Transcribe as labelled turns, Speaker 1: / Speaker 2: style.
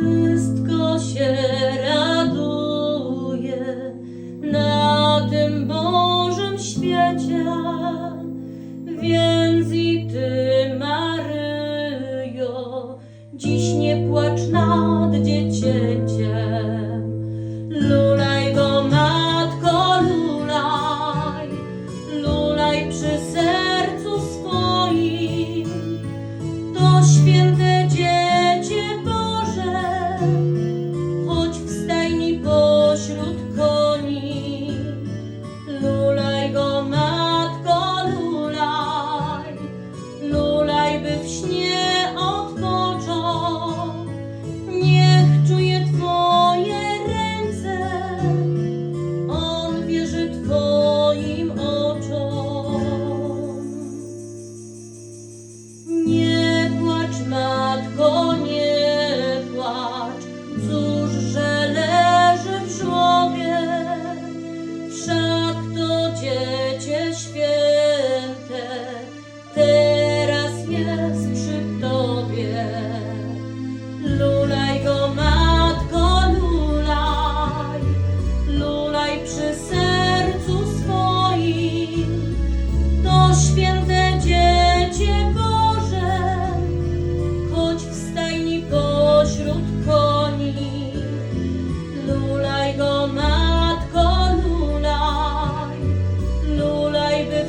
Speaker 1: wszystko się raduje na tym Bożym świecie, więc i Ty, Maryjo, dziś nie płacz nad dziecięciem. Lulaj go, Matko, lulaj, lulaj przy sercu. учні.